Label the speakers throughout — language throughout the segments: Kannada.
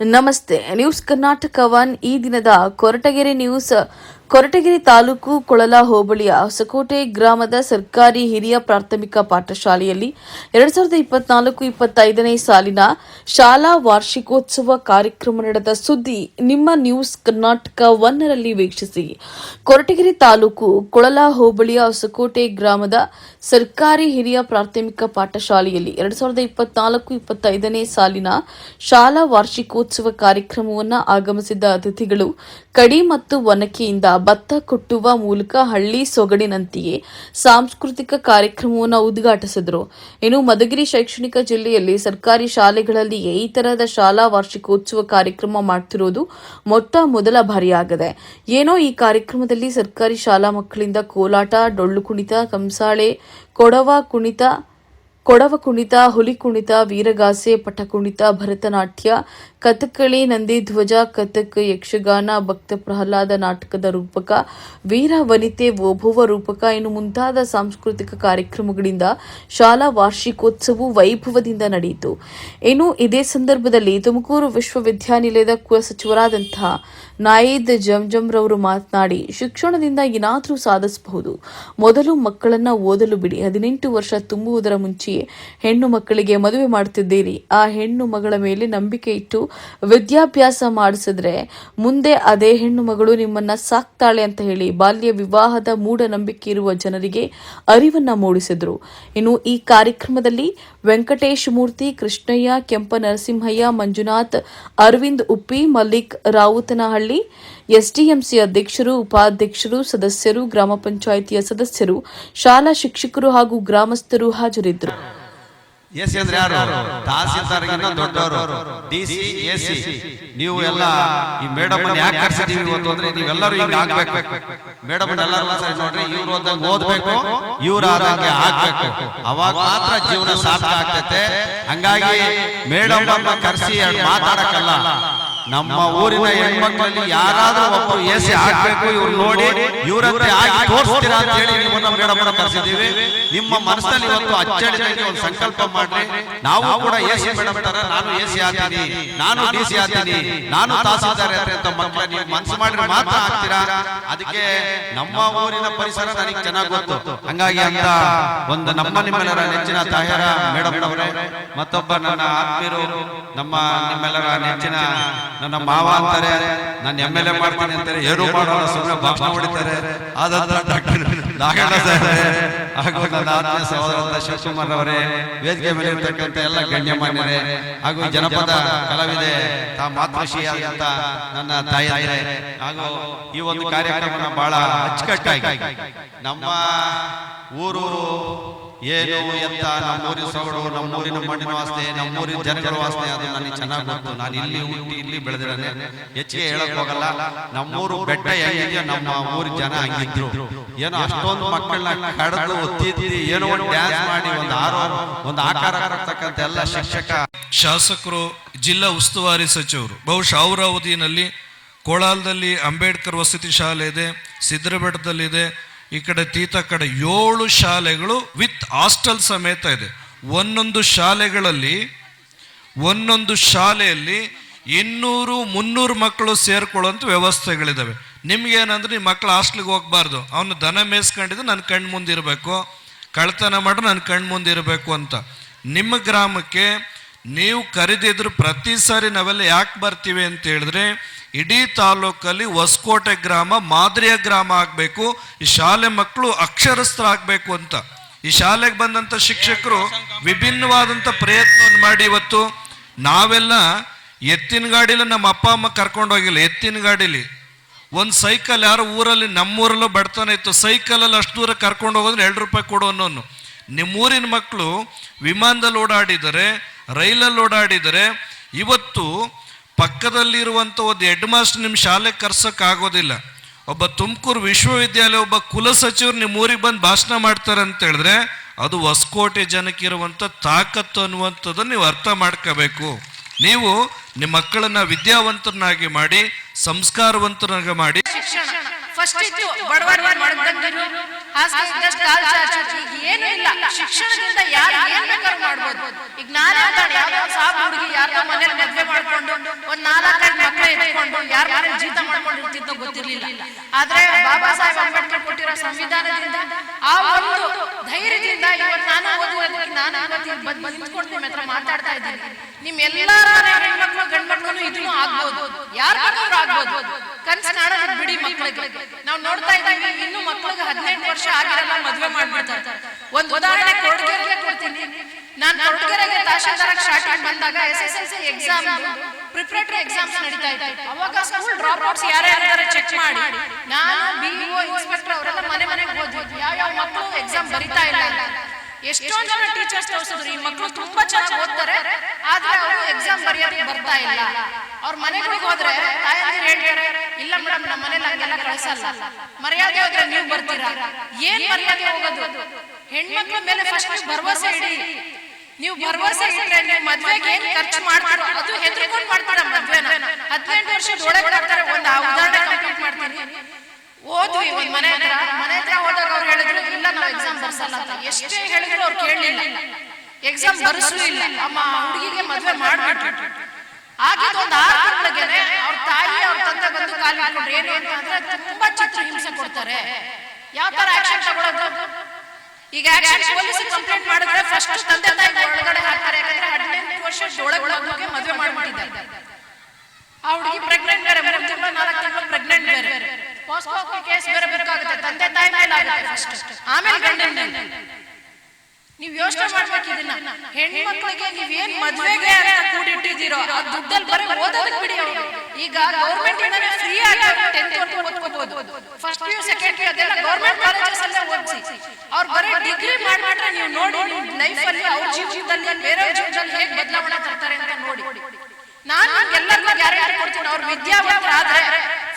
Speaker 1: ನಮಸ್ತೆ. ನ್ಯೂಸ್ ಕರ್ನಾಟಕ ಒನ್ ಈ ದಿನದ ಕೊರಟಗೆರೆ ನ್ಯೂಸ್. ಕೊರಟಗೆರೆ ತಾಲೂಕು ಕೊಳಲ ಹೋಬಳಿಯ ಹೊಸಕೋಟೆ ಗ್ರಾಮದ ಸರ್ಕಾರಿ ಹಿರಿಯ ಪ್ರಾಥಮಿಕ ಪಾಠಶಾಲೆಯಲ್ಲಿ ಎರಡ್ ಸಾವಿರದ ಇಪ್ಪತ್ನಾಲ್ಕು ಇಪ್ಪತ್ತೈದನೇ ಸಾಲಿನ ಶಾಲಾ ವಾರ್ಷಿಕೋತ್ಸವ ಕಾರ್ಯಕ್ರಮ ನಡೆದ ಸುದ್ದಿ ನಿಮ್ಮ ನ್ಯೂಸ್ ಕರ್ನಾಟಕ ಒನ್ನರಲ್ಲಿ ವೀಕ್ಷಿಸಿ. ಕೊರಟಗೆರೆ ತಾಲೂಕು ಕೊಳಲ ಹೋಬಳಿಯ ಹೊಸಕೋಟೆ ಗ್ರಾಮದ ಸರ್ಕಾರಿ ಹಿರಿಯ ಪ್ರಾಥಮಿಕ ಪಾಠಶಾಲೆಯಲ್ಲಿ ಎರಡ್ ಸಾವಿರದ ಇಪ್ಪತ್ನಾಲ್ಕು ಇಪ್ಪತ್ತೈದನೇ ಸಾಲಿನ ಶಾಲಾ ವಾರ್ಷಿಕೋತ್ಸವ ಕಾರ್ಯಕ್ರಮವನ್ನು ಆಗಮಿಸಿದ್ದ ಅತಿಥಿಗಳು ಕಡಿ ಮತ್ತು ಒನಕೆಯಿಂದ ಭತ್ತ ಕೊಟ್ಟುವ ಮೂಲಕ ಹಳ್ಳಿ ಸೊಗಡಿನಂತೆಯೇ ಸಾಂಸ್ಕೃತಿಕ ಕಾರ್ಯಕ್ರಮವನ್ನು ಉದ್ಘಾಟಿಸಿದರು. ಇನ್ನು ಮಧುಗಿರಿ ಶೈಕ್ಷಣಿಕ ಜಿಲ್ಲೆಯಲ್ಲಿ ಸರ್ಕಾರಿ ಶಾಲೆಗಳಲ್ಲಿ ಈ ತರಹದ ಶಾಲಾ ವಾರ್ಷಿಕೋತ್ಸವ ಕಾರ್ಯಕ್ರಮ ಮಾಡ್ತಿರೋದು ಮೊಟ್ಟ ಮೊದಲ ಬಾರಿಯಾಗಿದೆ. ಏನೋ ಈ ಕಾರ್ಯಕ್ರಮದಲ್ಲಿ ಸರ್ಕಾರಿ ಶಾಲಾ ಮಕ್ಕಳಿಂದ ಕೋಲಾಟ, ಡೊಳ್ಳು ಕುಣಿತ, ಕಂಸಾಳೆ, ಕೊಡವ ಕುಣಿತ ಕೊಡವ ಕುಣಿತ, ಹುಲಿ ಕುಣಿತ, ವೀರಗಾಸೆ ಪಟ ಕುಣಿತ ಭರತನಾಟ್ಯ ಕಥಕ್ಕಳಿ ನಂದಿಧ್ವಜ ಕಥಕ್ ಯಕ್ಷಗಾನ, ಭಕ್ತ ಪ್ರಹ್ಲಾದ ನಾಟಕದ ರೂಪಕ, ವೀರ ವನಿತೆ ಓಭವ ರೂಪಕ, ಇನ್ನು ಮುಂತಾದ ಸಾಂಸ್ಕೃತಿಕ ಕಾರ್ಯಕ್ರಮಗಳಿಂದ ಶಾಲಾ ವಾರ್ಷಿಕೋತ್ಸವ ವೈಭವದಿಂದ ನಡೆಯಿತು. ಇನ್ನು ಇದೇ ಸಂದರ್ಭದಲ್ಲಿ ತುಮಕೂರು ವಿಶ್ವವಿದ್ಯಾನಿಲಯದ ಕುಲಸಚಿವರಾದಂತಹ ನಾಯಿದ್ ಜಂಜಂ ರವರು ಮಾತನಾಡಿ, ಶಿಕ್ಷಣದಿಂದ ಏನಾದರೂ ಸಾಧಿಸಬಹುದು. ಮೊದಲು ಮಕ್ಕಳನ್ನ ಓದಲು ಬಿಡಿ. ಹದಿನೆಂಟು ವರ್ಷ ತುಂಬುವುದರ ಮುಂಚೆಯೇ ಹೆಣ್ಣು ಮಕ್ಕಳಿಗೆ ಮದುವೆ ಮಾಡುತ್ತಿದ್ದೀರಿ ಆ ಹೆಣ್ಣು ಮಗಳ ಮೇಲೆ ನಂಬಿಕೆ ಇಟ್ಟು ವಿದ್ಯಾಭ್ಯಾಸ ಮಾಡಿಸಿದ್ರೆ ಮುಂದೆ ಅದೇ ಹೆಣ್ಣು ಮಗಳು ನಿಮ್ಮನ್ನ ಸಾಕ್ತಾಳೆ ಅಂತ ಹೇಳಿ ಬಾಲ್ಯ ವಿವಾಹದ ಮೂಢನಂಬಿಕೆ ಇರುವ ಜನರಿಗೆ ಅರಿವನ್ನ ಮೂಡಿಸಿದ್ರು. ಇನ್ನು ಈ ಕಾರ್ಯಕ್ರಮದಲ್ಲಿ ವೆಂಕಟೇಶ್ ಮೂರ್ತಿ, ಕೃಷ್ಣಯ್ಯ, ಕೆಂಪ ನರಸಿಂಹಯ್ಯ, ಮಂಜುನಾಥ್, ಅರವಿಂದ್ ಉಪ್ಪಿ, ಮಲ್ಲಿಕ್ ರಾವುತನಹಳ್ಳಿ, ಎಸ್ಡಿಎಂಸಿ ಅಧ್ಯಕ್ಷರು, ಉಪಾಧ್ಯಕ್ಷರು, ಸದಸ್ಯರು, ಗ್ರಾಮ ಪಂಚಾಯಿತಿಯ ಸದಸ್ಯರು, ಶಾಲಾ ಶಿಕ್ಷಕರು ಹಾಗೂ ಗ್ರಾಮಸ್ಥರು ಹಾಜರಿದ್ದರು.
Speaker 2: ಎಸ್ ಅಂದ್ರೆ ಯಾರು? ತಹಸೀಲ್ದಾರ್ಗಿನ್ನ ದೊಡ್ಡವರು. D C S C. ನೀವು ಎಲ್ಲ ಈ ಮೇಡಮ್ ಯಾಕೆ ಕರ್ಸಿದೀವಿ ಇವತ್ತು ಅಂದ್ರೆ ನೀವೆಲ್ಲರೂ ಹಿಂಗೆ ಆಗ್ಬೇಕು. ಮೇಡಮ್ ಎಲ್ಲರೂ ಸರಿ ನೋಡ್ರಿ, ಇವ್ರು ಅಂತ ಓದ್ಬೇಕು, ಇವ್ರು ಆದಂಗೆ ಆಗ್ಬೇಕು. ಅವಾಗ ಮಾತ್ರ ಜೀವನ ಸಾಧ್ಯ ಆಗ್ತೈತೆ. ಹಂಗಾಗಿ ಮೇಡಮ್ ಕರೆಸಿ ಮಾತಾಡಕ್ಕಲ್ಲ. ನಮ್ಮ ಊರಿನ ಹೆಣ್ಮಕ್ಳಲ್ಲಿ ಯಾರಾದ್ರೂ ಒಬ್ಬರು ಎಸಿ ಆಗ್ಬೇಕು, ಇವ್ರು ನೋಡಿ ಇವ್ರಂತೆ ಆಗಿ ತೋರಿಸ್ತೀರಾ ಅಂತ ಹೇಳಿ ನಿಮ್ಮನ್ನ ಮೇಡಮ್ ಕರ್ಸಿದೀವಿ ನಿಮ್ಮ ಮನಸ್ಸಲ್ಲಿ ಇವತ್ತು ಅಚ್ಚಳಿ ಒಂದು ಸಂಕಲ್ಪ ಮಾಡ್ರಿ. ನಾವು ಕೂಡ ಎಸಿ ಮೇಡಮ್ ತರ, ನಾನು ಎಸಿ ಆಗ್ತೀನಿ ನಾನು ಡಿ ಸಿ ಆಗ್ತೀನಿ ನಾನು ತಹಸೀಲ್ದಾರ್ ಅಂತ ಮಕ್ಕಳ ನೀವು ಮನಸ್ಸು ಮಾಡಿ ಮಾತ್ರ ಆಗ್ತೀರಾ? ಅದಕ್ಕೆ ನಮ್ಮ ಊರಿನ ಪರಿಸರ ನನಗೆ ಚೆನ್ನಾಗಿ ಗೊತ್ತು. ಹಂಗಾಗಿ ಅಂತ ಒಂದು ನಮ್ಮ ನಿಮ್ಮೆಲ್ಲರ ನೆಚ್ಚಿನ ತಾಯರ ಮೇಡಮ್ ಅವರೇ, ಮತ್ತೊಬ್ಬ ನನ್ನ ಆತ್ಮೀಯರು, ನಮ್ಮ ನಿಮ್ಮೆಲ್ಲರ ನೆಚ್ಚಿನ ನನ್ನ ಮಾವ ಅಂತಾರೆ ನನ್ನ ಎಂ ಎಲ್ ಎ ಮಾಡ್ತೀನಿ ಅಂತಾರೆ ಏನು ಮಾಡಲ್ಲ ಸುಮ್ಮನೆ ಭಾಷಣ ಹೊಡಿತಾರೆ. ಆದಂತ ಡಾಕ್ಟರ್ ನಾಗಣ್ಣ ಸಾಹೇಬ್ರೆ, ಹಾಗೂ ನನ್ನ ಆತ್ಮೀಯ ಸಹೋದರ ಶಿವಕುಮಾರ್ ಅವರೇ ವೇದಿಕೆ ಮೇಲೆ ಇರ್ತಕ್ಕಂಥ ಎಲ್ಲ ಗಣ್ಯಮಾನ್ಯರೇ ಹಾಗೂ ಜನಪದ ಕಲಾವಿದೆ ತಾ ಮಾತೃಶ್ರೀಯಾದಂತ ನನ್ನ ತಾಯಿ ಹಾಗೂ ಈ ಒಂದು ಕಾರ್ಯಕ್ರಮ ಬಹಳ ಅಚ್ಚುಕಟ್ಟಾಗಿ ನಮ್ಮ ಊರು ಏನು ಎತ್ತ ನಮ್ಮೂರಿ ಸೊಗಡು ನಮ್ಮೂರಿನ ಮಣ್ಣಿನ ವಾಸನೆ ನಮ್ಮೂರಿನ ಜನಗಳ ವಾಸನೆ ಅದು ನನಗೆ ಚೆನ್ನಾಗಿ ಗೊತ್ತು. ನಾನು ಇಲ್ಲಿ ಹುಟ್ಟಿ ಇಲ್ಲಿ ಬೆಳೆದಿರೋದೇ ಹೆಚ್ಚಿಗೆ ಹೇಳಕ್ ಹೋಗಲ್ಲ. ನಮ್ಮೂರು ಬೆಟ್ಟ ಹೆಂಗಿದೆಯೋ ನಮ್ಮ ಊರಿನ ಜನ ಹಂಗಿದ್ರು. ಏನೋ ಅಷ್ಟೊಂದು ಮಕ್ಕಳನ್ನ ಕಡದು ಒತ್ತಿದ್ದೀರಿ ಏನೋ ಒಂದು ಡ್ಯಾನ್ಸ್ ಮಾಡಿ, ಒಂದು ಆರೋ ಒಂದು ಆಕಾರ ಕೊಡ್ತಕ್ಕಂಥ ಎಲ್ಲ ಶಿಕ್ಷಕ.
Speaker 3: ಶಾಸಕರು, ಜಿಲ್ಲಾ ಉಸ್ತುವಾರಿ ಸಚಿವರು, ಬಹುಶಃ ಅವರ ಅವಧಿಯಲ್ಲಿ ಕೋಳಾಲದಲ್ಲಿ ಅಂಬೇಡ್ಕರ್ ವಸತಿ ಶಾಲೆ ಇದೆ ಸಿದ್ರಬೆಟ್ಟದಲ್ಲಿದೆ ಈ ಕಡೆ ತೀತ ಕಡೆ ಏಳು ಶಾಲೆಗಳು ವಿತ್ ಹಾಸ್ಟೆಲ್ ಸಮೇತ ಇದೆ. ಒಂದೊಂದು ಶಾಲೆಗಳಲ್ಲಿ, ಒಂದೊಂದು ಶಾಲೆಯಲ್ಲಿ ಇನ್ನೂರು, ಮುನ್ನೂರು ಮಕ್ಕಳು ಸೇರ್ಕೊಳ್ಳುವಂಥ ವ್ಯವಸ್ಥೆಗಳಿದ್ದಾವೆ ನಿಮ್ಗೇನಂದ್ರೆ ನಿಮ್ಮ ಮಕ್ಕಳು ಹಾಸ್ಟ್ಲಿಗೆ ಹೋಗ್ಬಾರ್ದು. ಅವನು ದನ ಮೇಯಿಸ್ಕೊಂಡಿದ್ದು ನನ್ನ ಕಣ್ಣು ಮುಂದೆ ಇರಬೇಕು ಕಳ್ತನ ಮಾಡ್ರೆ ನನ್ನ ಕಣ್ಣು ಮುಂದೆ ಇರಬೇಕು ಅಂತ. ನಿಮ್ಮ ಗ್ರಾಮಕ್ಕೆ ನೀವು ಕರೆದಿದ್ರು ಪ್ರತಿ ಸಾರಿ ನಾವೆಲ್ಲ ಯಾಕೆ ಬರ್ತೀವಿ ಅಂತ ಹೇಳಿದ್ರೆ, ಇಡೀ ತಾಲೂಕಲ್ಲಿ ಹೊಸಕೋಟೆ ಗ್ರಾಮ ಮಾದರಿಯ ಗ್ರಾಮ ಆಗಬೇಕು, ಈ ಶಾಲೆ ಮಕ್ಕಳು ಅಕ್ಷರಸ್ಥರಾಗಬೇಕು ಅಂತ. ಈ ಶಾಲೆಗೆ ಬಂದಂಥ ಶಿಕ್ಷಕರು ವಿಭಿನ್ನವಾದಂಥ ಪ್ರಯತ್ನವನ್ನು ಮಾಡಿ ಇವತ್ತು. ನಾವೆಲ್ಲ ಎತ್ತಿನ ಗಾಡಿಲಿ ನಮ್ಮ ಅಪ್ಪ ಅಮ್ಮ ಕರ್ಕೊಂಡು ಹೋಗಿಲ್ಲ, ಎತ್ತಿನ ಗಾಡಿಲಿ. ಒಂದು ಸೈಕಲ್ ಯಾರೋ ಊರಲ್ಲಿ ನಮ್ಮೂರಲ್ಲೂ ಬಡತನ ಇತ್ತು, ಸೈಕಲಲ್ಲಿ ಅಷ್ಟು ದೂರ ಕರ್ಕೊಂಡು ಹೋಗೋದ್ರೆ ಎರಡು ರೂಪಾಯಿ ಕೊಡು ಅನ್ನೋನು. ನಿಮ್ಮೂರಿನ ಮಕ್ಕಳು ವಿಮಾನದಲ್ಲಿ ಓಡಾಡಿದರೆ ರೈಲಲ್ಲಿ ಓಡಾಡಿದರೆ ಇವತ್ತು ಪಕ್ಕದಲ್ಲಿರುವಂಥ ಒಂದು ಹೆಡ್ ಮಾಸ್ಟರ್ ನಿಮ್ಮ ಶಾಲೆಗೆ ಕರ್ಸೋಕ್ಕಾಗೋದಿಲ್ಲ. ಒಬ್ಬ ತುಮಕೂರು ವಿಶ್ವವಿದ್ಯಾಲಯ ಒಬ್ಬ ಕುಲಸಚಿವರು ನಿಮ್ಮ ಊರಿಗೆ ಬಂದು ಭಾಷಣ ಮಾಡ್ತಾರೆ ಅಂತ ಹೇಳಿದ್ರೆ ಅದು ಹೊಸಕೋಟೆ ಜನಕ್ಕೆ ಇರುವಂಥ ತಾಕತ್ತು ಅನ್ನುವಂಥದ್ದನ್ನು ನೀವು ಅರ್ಥ ಮಾಡ್ಕೋಬೇಕು. ನೀವು ನಿಮ್ಮ ಮಕ್ಕಳನ್ನ ವಿದ್ಯಾವಂತರನ್ನಾಗಿ ಮಾಡಿ, ಸಂಸ್ಕಾರವಂತರನ್ನಾಗಿ ಮಾಡಿ.
Speaker 4: ಹಾಸಿಗೆ ಇದ್ದಷ್ಟು ಕಾಲ್ ಚಾಚು ಈಗ ಇಲ್ಲ. ಶಿಕ್ಷಣದಿಂದ ಯಾರು ಏನ್ ಬೇಕಾದ್ರೂ ಮಾಡ್ಬೋದು. ಈಗ ನಾನೇ ಅಂತಾನೆ ಯಾವ ಸಾಬ್ ಹುಡುಗಿ ಯಾರ್ದೋ ಮನೇಲಿ ಮದ್ವೆ ಮಾಡ್ಕೊಂಡು, ಒಂದ್ ನಾಲ್ಕೈದು ಮಕ್ಕಳು ಎತ್ಕೊಂಡು, ಯಾರ ಮನೇಲಿ ಜೀತ ಮಾಡ್ಕೊಂಡು ಗೊತ್ತಿರಲಿಲ್ಲ. ಆದ್ರೆ ಬಾಬಾ ಸಾಹೇಬ್ ಅಂಬೇಡ್ಕರ್ ಕೊಟ್ಟಿರೋ ಸಂವಿಧಾನದಿಂದ ಆ ಒಂದು ಓದುವುದಕ್ಕೆ ನಾನು ಬಂದು ನಿಂತ್ಕೊಂಡು ನಿಮ್ಮ ಮಾತಾಡ್ತಾ ಇದ್ದೀನಿ. ನಿಮ್ ಎಲ್ಲಾರ ಹೆಣ್ಮಕ್ಳು ಗಂಡ್ಮಕ್ಳು ಇದನ್ನು ಆಗ್ಬೋದು. ಯಾರು ಆಗ್ಬೋದು? ಕನ್ಸ್ ಕಾಣೋದ್ ಬಿಡಿ ಮಕ್ಕಳಿಗೆ ನಾವು ನೋಡ್ತಾ ಇದ್ದೀವಿ, ಇನ್ನು ಮಕ್ಕಳಿಗೆ ಹದಿನೆಂಟು ವರ್ಷ ಆಗಿರಲ್ಲ, ಮದ್ವೆ ಮಾಡ್ಬಿಡ್ತಾರೆ. ಒಂದು ಉದಾಹರಣೆ ಕೊರಟಗೆರೆಗೆ ಕೊಡ್ತೀನಿ. ನಾನು ಕೊರಟಗೆರೆಗೆ ತಹಶೀಲ್ದಾರ್ ಆಗಿ ಬಂದಾಗ S S L C exam preparatory exams ನಡೀತಾ ಇತ್ತು. ಅವಾಗ ಸ್ಕೂಲ್ ಡ್ರಾಪ್ ಔಟ್ಸ್ ಯಾರೇ ಇದ್ದಾರೆ ಚೆಕ್ ಮಾಡಿ. ನಾನು ಬಿ ಇನ್ಸ್ಪೆಕ್ಟರ್ ಅವರೆಲ್ಲ ಮನೆ ಮನೆಗೆ ಹೋದ್ವಿ. ಯಾವ ಯಾವ ಮಕ್ಕಳು ಎಕ್ಸಾಮ್ ಬರಿತಾ ಇಲ್ಲ. ಎಷ್ಟೊಂದ್ ಜನ ಟೀಚರ್ಸ್ ತೋರಿಸಿದ್ರು. ಈ ಮಕ್ಕಳು ತುಂಬಾ ಚೆನ್ನಾಗಿ ಓದ್ತಾರೆ, ಆದ್ರೆ ಅವರು ಎಕ್ಸಾಮ್ ಬರೆಯೋದಕ್ಕೆ ಬರ್ತಾ ಇಲ್ಲ. ಅವ್ರ ಮನೆಗಳಿಗೆ ಹೋದ್ರೆ ಹೇಳ್ತಾರೆ, ಇಲ್ಲ ಮೇಡಮ್ ನಮ್ಮ ಮನೇಲಿ ಹಂಗೆಲ್ಲ ಕಳ್ಸಲ್ಲ. ಮರ್ಯಾದೆ ಹೋದ್ರೆ ನೀವು ಬರ್ತೀರಾ? ಏನ್ ಮರ್ಯಾದೆ ಹೋಗೋದು? ಹೆಣ್ಮಕ್ಳ ಮೇಲೆ ಫಸ್ಟ್ ಭರವಸೆ ಇಡಿ. ನೀವು ಭರವಸೆ ಇಟ್ರೆ ನೀವು ಮದ್ವೆಗೆ ಏನ್ ಖರ್ಚು ಮಾಡ್ತಾರೋ ಅದು ಹೆದರ್ಕೊಂಡು ಮಾಡ್ತಾರ ಮದ್ವೆನ? ಹದಿನೆಂಟು ವರ್ಷದ ಒಳಗೆ ಒಂದು ಉದಾಹರಣೆ ಕಂಪ್ಲೀಟ್ ಮಾಡ್ತೀನಿ. ಓದ್ವಿ ಒಂದ್ ಮನೆ ಹತ್ರ ಮನೆ ಹತ್ರ ಹೋದಾಗ ಅವ್ರು ಹೇಳಿದ್ರು ಇಲ್ಲ ನಾವು ಎಕ್ಸಾಮ್ ಬರ್ಸಲ್ಲ ಅಂತ. ಎಷ್ಟೇ ಹೇಳಿದ್ರು ಅವ್ರು ಕೇಳಲಿಲ್ಲ. ಎಕ್ಸಾಮ್ ಬರ್ಸೂ ಇಲ್ಲ. ಅಮ್ಮ ಹುಡುಗಿಗೆ ಮದುವೆ ಮಾಡ್ಬಿಟ್ರು ಆಗಿದ್ದು ಒಂದು ಆರು ತಿಂಗಳಿಗೆ ಅವ್ರ ತಾಯಿ ಅವ್ರ ತಂದೆ ಬಂದು ಕಾಲು ಹಾಕೊಂಡ್ರು ಏನು ಅಂತ ಅಂದ್ರೆ ತುಂಬಾ ಚಿತ್ರ ಹಿಂಸೆ ಕೊಡ್ತಾರೆ. ಯಾವ ತರ ಆಕ್ಷನ್ ತಗೊಳ್ಳೋದು ಈಗ ಆಕ್ಷನ್ ಪೊಲೀಸ್ ಕಂಪ್ಲೇಂಟ್ ಮಾಡಿದ್ರೆ ಫಸ್ಟ್ ತಂದೆ ತಾಯಿ ಒಳಗಡೆ ಹಾಕ್ತಾರೆ. ಯಾಕಂದ್ರೆ ಹದಿನೆಂಟು ವರ್ಷದ ಒಳಗೆ ಮದುವೆ ಮಾಡ್ಬಿಟ್ಟಿದ್ದಾರೆ. ಆ ಹುಡುಗಿ ಪ್ರೆಗ್ನೆಂಟ್ ಬೇರೆ ಮೂರು ತಿಂಗಳು ನಾಲ್ಕು ತಿಂಗಳು ಪ್ರೆಗ್ನೆಂಟ್ ಬೇರೆ. ಪಾಸ್ಕೋ ಕೇಸ್ ಬೇರೆ ಬೇಕಾಗುತ್ತೆ. ತಂದೆ ತಾಯಿ ಮೇಲೆ ಆಮೇಲೆ ಗಂಡನ ನೀವು ಯೋಚನೆ ಮಾಡ್ಬೇಕು ಇದನ್ನ. ಹೆಣ್ಮಕ್ಳಿಗೆ ನೀವ್ ಏನ್ ಮದ್ವೆಗೆ ಅಂತ ಕೂಡಿಟ್ಟಿದ್ದೀರೋ, ಆ ದುಡ್ಡಲ್ಲಿ ಬರೀ ಓದೋದಕ್ಕೆ ಬಿಡಿ ಈಗ ಗೌರ್ಮೆಂಟ್ ಇಂದಾನೆ ಫ್ರೀ ಆಗಿ ಟೆಂತ್ ವರ್ಗು ಓದ್ಕೋಬಹುದು. First P U second P ಅದೆಲ್ಲ ಗೌರ್ಮೆಂಟ್ ಕಾಲೇಜಸ್ ಅಲ್ಲೇ ಓದಿಸಿ. ಅವ್ರು ಬರೀ ಡಿಗ್ರಿ ಮಾಡ್ಬಿಟ್ರೆ ನೀವು ನೋಡಿ ಲೈಫ್ ಅಲ್ಲಿ ಅವ್ರ ಜೀವನದಲ್ಲಿ ಬೇರೆ ಜೀವನದಲ್ಲಿ ಹೇಗೆ ಬದಲಾವಣೆ ತರ್ತಾರೆ ಅಂತ ನೋಡಿ. ನಾನು ಎಲ್ಲರಿಗೂ ಗ್ಯಾರಂಟಿ ಕೊಡ್ತೀನಿ. ಅವ್ರ ವಿದ್ಯಾವಂತರಾದ್ರೆ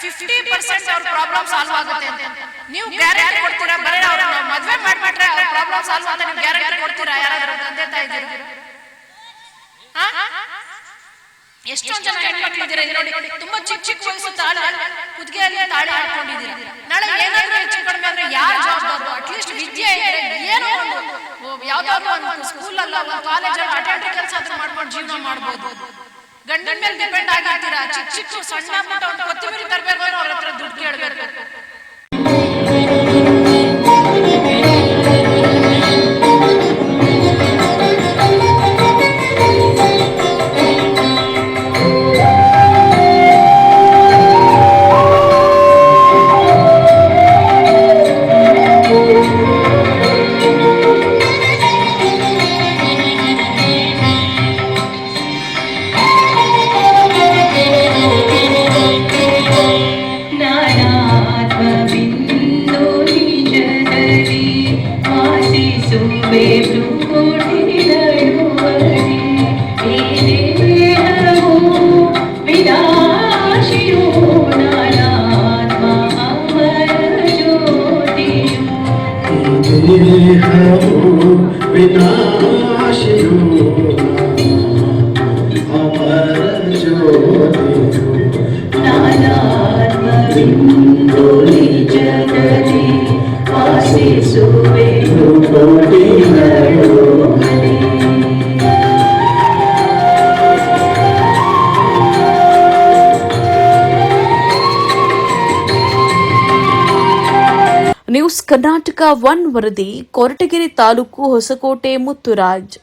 Speaker 4: ಫಿಫ್ಟಿ ಪರ್ಸೆಂಟ್ ಅವ್ರ ಪ್ರಾಬ್ಲಮ್ ಸಾಲ್ವ್ ಆಗುತ್ತೆ ಅಂತ. ನೀವು ಗ್ಯಾರಂಟಿ ಕೊಡ್ತೀರಾ? ಬರೀ ಅವ್ರ ಮದ್ವೆ ಮಾಡ್ಬಿಟ್ರೆ ಅವ್ರ ಪ್ರಾಬ್ಲಮ್ ಸಾಲ್ವ್ ಅಂತ ನೀವು ಗ್ಯಾರಂಟಿ ಕೊಡ್ತೀರಾ? ಯಾರಾದ್ರೂ ತಂದೆ ತಾಯಿ ಎಷ್ಟೊಂದ್ ಜನ ಹೆಣ್ಮಕ್ಳು ಇದ್ದೀರಾ ನೋಡಿ, ತುಂಬಾ ಚಿಕ್ಕ ಚಿಕ್ಕ ವಯಸ್ಸು ತಾಳೆ, ಕುದ್ಗೆಯಲ್ಲಿ ತಾಳಿ ಹಾಕೊಂಡಿದ್ದೀರಾ. ನಾಳೆ ಏನಾದ್ರೂ ಹೆಚ್ಚು ಕಡಿಮೆ ಅಂದ್ರೆ ಯಾರು ಜವಾಬ್ದಾರು? ಅಟ್ಲೀಸ್ಟ್ ವಿದ್ಯೆ ಏನೋ ಒಂದು ಯಾವ್ದಾದ್ರು ಒಂದು ಸ್ಕೂಲ್ ಅಲ್ಲ, ಒಂದು ಕಾಲೇಜ್ ಅಟೆಂಡಿ ಕೆಲಸ ಆದ್ರೂ ಮಾಡ್ಕೊಂಡು ಜೀವನ ಮಾಡ್ಬೋದು ಗಂಡನ ಮೇಲೆ ಡಿಪೆಂಡ್ ಆಗಿರ್ತೀರಾ ಚಿಕ್ಕ ಚಿಕ್ಕ ಸಣ್ಣ ಪುಟ್ಟ ಒಂದು ಕೊತ್ತಿಮೀರಿ ತರಬೇಕು ಅಂದ್ರೆ ಅವ್ರ ಹತ್ರ ದುಡ್ಡು ಕೇಳಬೇಕು.
Speaker 1: ನ್ಯೂಸ್ ಕರ್ನಾಟಕ ಒನ್ ವರದಿ ಕೊರಟಗೆರೆ ತಾಲೂಕು ಹೊಸಕೋಟೆ ಮುತ್ತುರಾಜ್